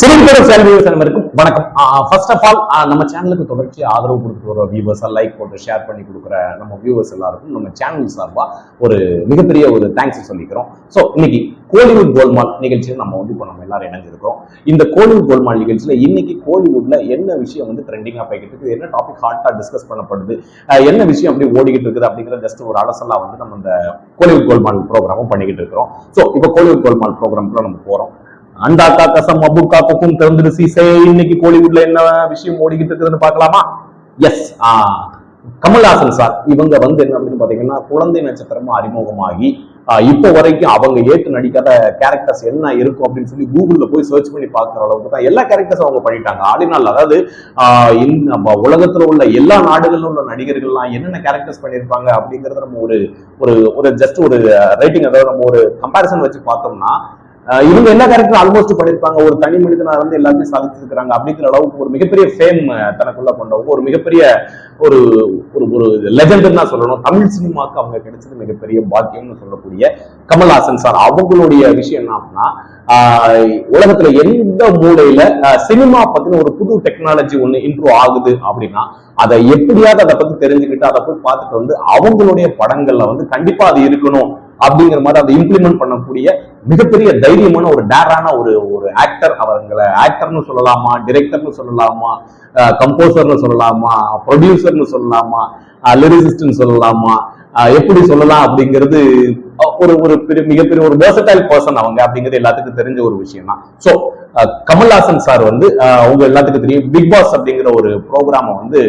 சிறுகிற channel அனைவருக்கும் வணக்கம். First of all நம்ம சேனலுக்கு தொடர்ச்சி ஆதரவு கொடுத்துட்டு வர வியூவர்ஸ் லைக் போட்டு ஷேர் பண்ணி கொடுக்குற நம்ம வியூவர்ஸ் எல்லாருக்கும் நம்ம சேனல் சார்பாக ஒரு மிகப்பெரிய ஒரு தேங்க்ஸ் சொல்லிக்கிறோம். ஸோ இன்னைக்கு கோலிவுட் கோல்மால் நிகழ்ச்சியில் நம்ம வந்து இப்போ நம்ம எல்லாரும் இணைஞ்சிருக்கிறோம். இந்த கோலிவுட் கோல்மால் நிகழ்ச்சியில் இன்னைக்கு கோலிவுட்ல என்ன விஷயம் வந்து ட்ரெண்டிங்காக போய்கிட்டு இருக்குது என்ன டாபிக் ஹாட்டாக டிஸ்கஸ் பண்ணப்படுது என்ன விஷயம் அப்படி ஓடிக்கிட்டு இருக்குது அப்படிங்கிற ஜஸ்ட் ஒரு அலசலாக வந்து நம்ம இந்த கோலிவுட் கோல்மால் ப்ரோக்ராமும் பண்ணிக்கிட்டு இருக்கிறோம். ஸோ இப்போ கோலிவுட் கோல்மால் ப்ரோக்ராம்க்குள்ள நம்ம போகிறோம் அண்டாக்கா கசம் அபுக்கா குக்கும் திறந்துரு சீசே. இன்னைக்கு கோலிவுட்ல என்ன விஷயம் ஓடிக்கிட்டு இருக்குதுன்னு பாக்கலாமா எஸ் கமல்ஹாசன் சார் இவங்க வந்து என்ன அப்படின்னு பாத்தீங்கன்னா குழந்தை நட்சத்திரமா அறிமுகமாகி இப்போ வரைக்கும் அவங்க ஏற்று நடிக்காத கேரக்டர்ஸ் என்ன இருக்கும் அப்படின்னு சொல்லி கூகுள்ல போய் சர்ச் பண்ணி பார்க்குற அளவுக்கு தான் எல்லா கேரக்டர்ஸும் அவங்க பண்ணிட்டாங்க. ஆடினால் அதாவது ஆஹ் நம்ம உலகத்துல உள்ள எல்லா நாடுகளிலும் உள்ள நடிகர்கள்லாம் என்னென்ன கேரக்டர்ஸ் பண்ணியிருப்பாங்க அப்படிங்கறத நம்ம ஒரு ஒரு ஒரு ஜஸ்ட் ஒரு ரேட்டிங் அதாவது நம்ம ஒரு கம்பாரிசன் வச்சு பார்த்தோம்னா இவங்க எல்லா கேரக்டரும் ஆல்மோஸ்ட் பண்ணிருப்பாங்க? ஒரு தனி மனிதனா இருந்து எல்லாத்தையும் சாதிச்சிருக்கிறாங்க அப்படிங்கிற அளவுக்கு ஒரு மிகப்பெரிய ஃபேம் தனக்குள்ள கொண்டவங்க ஒரு மிகப்பெரிய ஒரு ஒரு ஒரு லெஜண்ட் தான் சொல்லணும். தமிழ் சினிமாக்கு அவங்க கிடைச்சது மிகப்பெரிய பாக்கியம்னு சொல்லக்கூடிய கமல்ஹாசன் சார் அவங்களுடைய விஷயம் என்ன அப்படின்னா உலகத்துல எந்த மூலையில சினிமா பத்தின ஒரு புது டெக்னாலஜி ஒண்ணு இம்ப்ரூவ் ஆகுது அப்படின்னா அதை எப்படியாவது அதை பத்தி தெரிஞ்சுக்கிட்டு அதை போய் பார்த்துட்டு வந்து அவங்களுடைய படங்கள்ல வந்து கண்டிப்பா அது இருக்கணும். அப்படிங்கிற மாதிரி அதை இம்ப்ளிமெண்ட் பண்ணக்கூடிய மிகப்பெரிய தைரியமான ஒரு டேரான ஒரு ஒரு ஆக்டர் அவங்களை ஆக்டர்னு சொல்லலாமா டிரெக்டர்னு சொல்லலாமா கம்போசர்னு சொல்லலாமா ப்ரொடியூசர்னு சொல்லலாமா லிரிசிஸ்ட்னு சொல்லலாமா எப்படி சொல்லலாம் அப்படிங்கிறது ஒரு ஒரு பெரிய மிகப்பெரிய ஒரு வேர்சடைல் பர்சன் அவங்க அப்படிங்கிறது எல்லாத்துக்கும் தெரிஞ்ச ஒரு விஷயம் தான் ஸோ கமல்ஹாசன் சார் வந்து அவங்க எல்லாத்துக்கும் தெரியும். பிக் பாஸ் அப்படிங்கிற ஒரு ப்ரோக்ராமை வந்து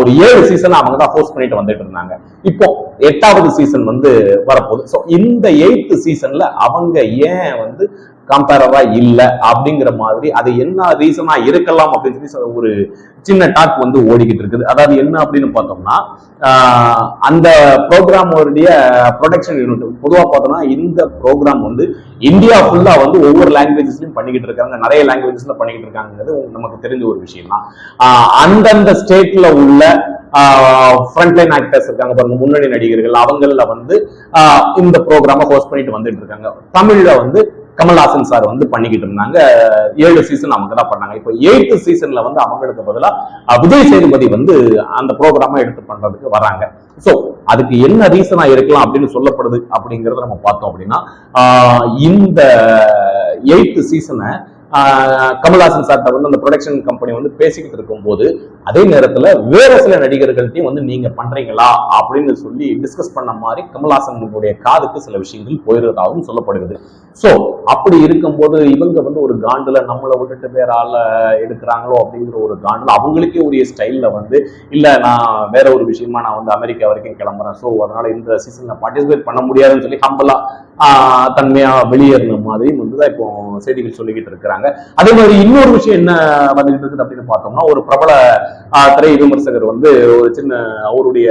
ஒரு ஏழு சீசன் அவங்க தான் ஹோஸ்ட் பண்ணிட்டு வந்துட்டு இருந்தாங்க. இப்போ எட்டாவது சீசன் வந்து வரப்போகுது. ஸோ இந்த எயித்து சீசன்ல அவங்க ஏன் வந்து கம்பேரவா இல்லை அப்படிங்கிற மாதிரி அது என்ன ரீசனா இருக்கலாம் அப்படின்னு சொல்லி ஒரு சின்ன டாக் வந்து ஓடிக்கிட்டு இருக்குது. அதாவது என்ன அப்படின்னு பார்த்தோம்னா அந்த ப்ரோக்ராமோடைய ப்ரொடக்ஷன் யூனிட் பொதுவாக பார்த்தோம்னா இந்த ப்ரோக்ராம் வந்து இந்தியா ஃபுல்லா வந்து ஒவ்வொரு லாங்குவேஜஸ்லையும் பண்ணிக்கிட்டு இருக்காங்க. நிறைய லாங்குவேஜஸ்ல பண்ணிக்கிட்டு இருக்காங்கிறது நமக்கு தெரிஞ்ச ஒரு விஷயம் தான் அந்தந்த ஸ்டேட்ல உள்ள ஃப்ரண்ட்லைன் ஆக்டர்ஸ் இருக்காங்க பாருங்க முன்னணி நடிகர்கள் அவங்கள வந்து இந்த ப்ரோக்ராமை ஹோஸ்ட் பண்ணிட்டு வந்துட்டு இருக்காங்க. தமிழ்ல வந்து கமல்ஹாசன் சார் வந்து பண்ணிக்கிட்டு இருந்தாங்க. ஏழு சீசன் அவங்க தான் பண்ணாங்க. இப்போ எயித்து சீசன்ல வந்து அவங்களுக்கு பதிலாக விஜய் சேதுபதி வந்து அந்த ப்ரோக்ராமை எடுத்து பண்றதுக்கு வராங்க. ஸோ அதுக்கு என்ன ரீசனா இருக்கலாம் அப்படின்னு சொல்லப்படுது அப்படிங்கிறத நம்ம பார்த்தோம் அப்படின்னா இந்த எயித்து சீசனை கமல்ஹாசன் சார்கிட்ட வந்து அந்த ப்ரொடக்ஷன் கம்பெனி வந்து பேசிக்கிட்டு இருக்கும்போது அதே நேரத்துல வேற சில நடிகர்கள்ட்டையும் வந்து நீங்க பண்றீங்களா அப்படின்னு சொல்லி டிஸ்கஸ் பண்ண மாதிரி கமல்ஹாசனுடைய காதுக்கு சில விஷயங்கள் போயிருந்ததாகவும் சொல்லப்படுகிறது. சோ அப்படி இருக்கும்போது இவங்க வந்து ஒரு காண்டுல நம்மளை விட்டுட்டு வேற ஆள எடுக்கிறாங்களோ அப்படிங்கிற ஒரு காண்டுல அவங்களுக்கே உரிய ஸ்டைல்ல வந்து இல்ல நான் வேற ஒரு விஷயமா நான் வந்து அமெரிக்கா வரைக்கும் கிளம்புறேன். சோ அதனால இந்த சீசன்ல பார்ட்டிசிபேட் பண்ண முடியாதுன்னு சொல்லி ஹம்பலா தன்மையா வெளியேறின மாதிரி வந்து தான் இப்போ செய்திகள் சொல்லிக்கிட்டு இருக்கிறாங்க. அதே மாதிரி இன்னொரு விஷயம் என்ன வந்துகிட்டு இருக்குது அப்படின்னு பார்த்தோம்னா ஒரு பிரபல திரை விமர்சகர் வந்து ஒரு சின்ன அவருடைய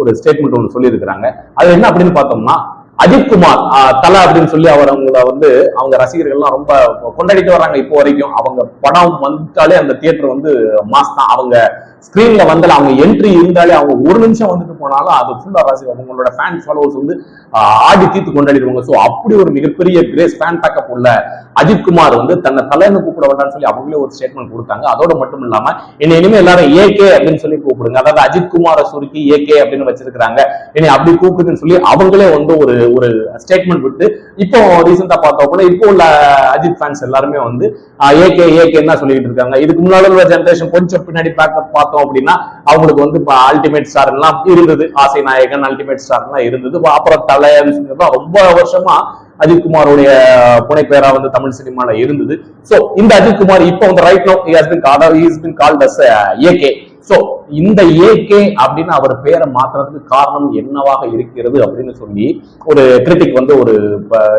ஒரு ஸ்டேட்மெண்ட் ஒன்று சொல்லியிருக்கிறாங்க. அது என்ன அப்படின்னு பார்த்தோம்னா அஜித்குமார் தலா தலை அப்படின்னு சொல்லி அவர் அவங்கள வந்து அவங்க ரசிகர்கள்லாம் ரொம்ப கொண்டாடிட்டு வர்றாங்க இப்போ வரைக்கும். அவங்க படம் வந்துட்டாலே அந்த தியேட்டர் வந்து மாஸ் தான். அவங்க ஸ்கிரீன்ல வந்தால அவங்க என்ட்ரி இருந்தாலே அவங்க ஒரு நிமிஷம் வந்துட்டு போனாலும் அது ஃபுல்லா ரசி அவங்களோட ஃபேன் ஃபாலோவர்ஸ் வந்து ஆடி தீர்த்து கொண்டாடிடுவாங்க ஸோ அப்படி ஒரு மிகப்பெரிய கிரேஸ் ஃபேன் பேக்கப் உள்ள அஜித் குமார் வந்து தன்னை தலைன்னு கூப்பிட வேண்டாம்னு சொல்லி அவங்களே ஒரு ஸ்டேட்மெண்ட் கொடுத்தாங்க. அதோட மட்டும் இல்லாம என்ன இனிமே எல்லாரும் ஏகே அப்படின்னு சொல்லி கூப்பிடுங்க. அதாவது அஜித் குமாரை சுருக்கி ஏகே அப்படின்னு வச்சிருக்கிறாங்க. இனி அப்படி கூப்பிடுங்கன்னு சொல்லி அவங்களே வந்து ஒரு ஒரு ஸ்டேட்மெண்ட் விட்டு இப்போ ரீசெண்டா பார்த்தோம் கூட இப்போ உள்ள அஜித் ஃபேன்ஸ் எல்லாருமே வந்து ஏகே ஏகே தான் சொல்லிட்டு இருக்காங்க. இதுக்கு முன்னாடி உள்ள ஜென்ரேஷன் கொஞ்சம் பின்னாடி பேக்கப் பார்த்தோம் அப்படின்னா அவங்களுக்கு வந்து அல்டிமேட் ஸ்டார் எல்லாம் இருந்தது. ஆசை நாயகன் அல்டிமேட் ஸ்டார் எல்லாம் இருந்தது. அப்புறம் தலை அப்படின்னு ரொம்ப வருஷமா அஜித் குமாரோடைய புனைப்பெயரா வந்து தமிழ் சினிமால இருந்தது. சோ இந்த அஜித் குமார் இப்போ வந்து right no he has been call he has been called as AK so இந்த ஏகே அப்படின்னு அவர் பேரை மாத்துறதுக்கு காரணம் என்னவாக இருக்கிறது அப்படின்னு சொல்லி ஒரு கிரிட்டிக் வந்து ஒரு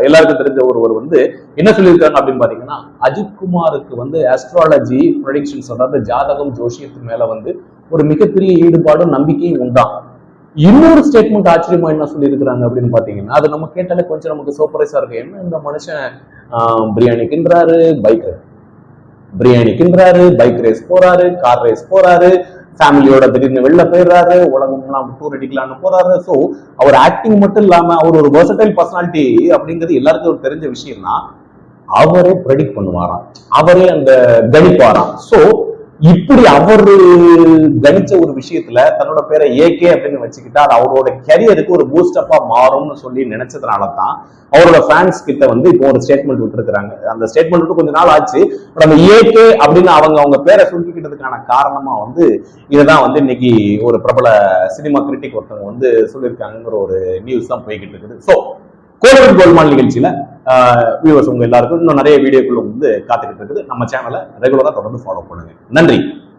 எல்லாருக்கும் தெரிஞ்ச ஒருவர் வந்து என்ன சொல்லியிருக்காங்க அப்படின்னு பாத்தீங்கன்னா அஜித் குமாருக்கு வந்து அஸ்ட்ராலஜி ப்ரொடிக்ஷன்ஸ் அதாவது ஜாதகம் ஜோஷியத்து மேல வந்து ஒரு மிகப்பெரிய ஈடுபாடும் நம்பிக்கையும் உண்டாம். இன்னொரு ஸ்டேட்மெண்ட் ஆச்சரியமா என்ன சொல்லியிருக்கிறாங்க அப்படின்னு பாத்தீங்கன்னா அது நம்ம கேட்டாலே கொஞ்சம் நமக்கு சர்ப்ரைஸா இருக்கு என்ன இந்த மனுஷன் பிரியாணி கின்றாரு பைக் பிரியாணி கின்றாரு பைக் ரேஸ் போறாரு கார் ரேஸ் போறாரு ஃபேமிலியோட திடீர்னு வெளில போயிடுறாரு உலகம்லாம் டூர் அடிக்கலாம்னு போறாரு. ஸோ அவர் ஆக்டிங் மட்டும் இல்லாம அவர் ஒரு வெர்சடைல் பர்சனாலிட்டி அப்படிங்கிறது எல்லாருக்கும் ஒரு தெரிஞ்ச விஷயம் தான் அவரே ப்ரெடிக்ட் பண்ணுவாராம். அவரே அந்த கணிப்பாராம். ஸோ இப்படி அவரு கணிச்ச ஒரு விஷயத்துல தன்னோட பேரை ஏகே அப்படின்னு வச்சுக்கிட்டா அது அவரோட கெரியருக்கு ஒரு பூஸ்டப்பா மாறும்னு சொல்லி நினைச்சதுனால தான் அவரோட ஃபேன்ஸ் கிட்ட வந்து இப்போ ஒரு ஸ்டேட்மெண்ட் விட்டுருக்காங்க அந்த ஸ்டேட்மெண்ட் விட்டு கொஞ்ச நாள் ஆச்சு. பட் அந்த ஏகே அப்படின்னு அவங்க அவங்க பேரை சொல்லிக்கிட்டதுக்கான காரணமா வந்து இதுதான் வந்து இன்னைக்கு ஒரு பிரபல சினிமா கிரிட்டிக் ஒருத்தவங்க வந்து சொல்லியிருக்காங்கிற ஒரு நியூஸ் தான் போய்கிட்டு இருக்குது. ஸோ கோல்டன் கோல்மான் நிகழ்ச்சியில வியூவர்ஸ் உங்க எல்லாருக்கும் இன்னும் நிறைய வீடியோக்கள் வந்து காத்துக்கிட்டு இருக்குது. நம்ம சேனலை ரெகுலரா தொடர்ந்து ஃபாலோ பண்ணுங்க. நன்றி.